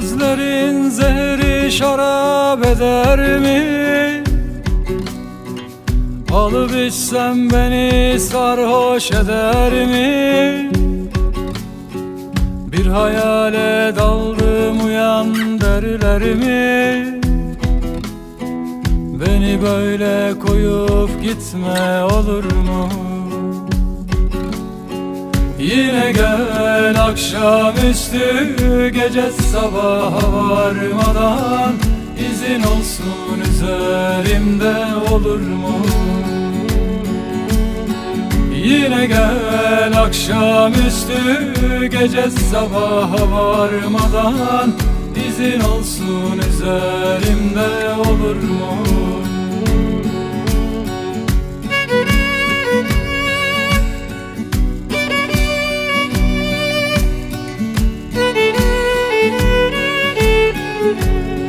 Sözlerin zehri şarap eder mi? Alıp içsem beni sarhoş eder mi? Bir hayale daldım uyan derler mi? Beni böyle koyup gitme olur mu? Yine gel akşamüstü gece sabaha varmadan izin olsun üzerimde olur mu? Yine gel akşamüstü gece sabaha varmadan izin olsun üzerimde olur mu? you.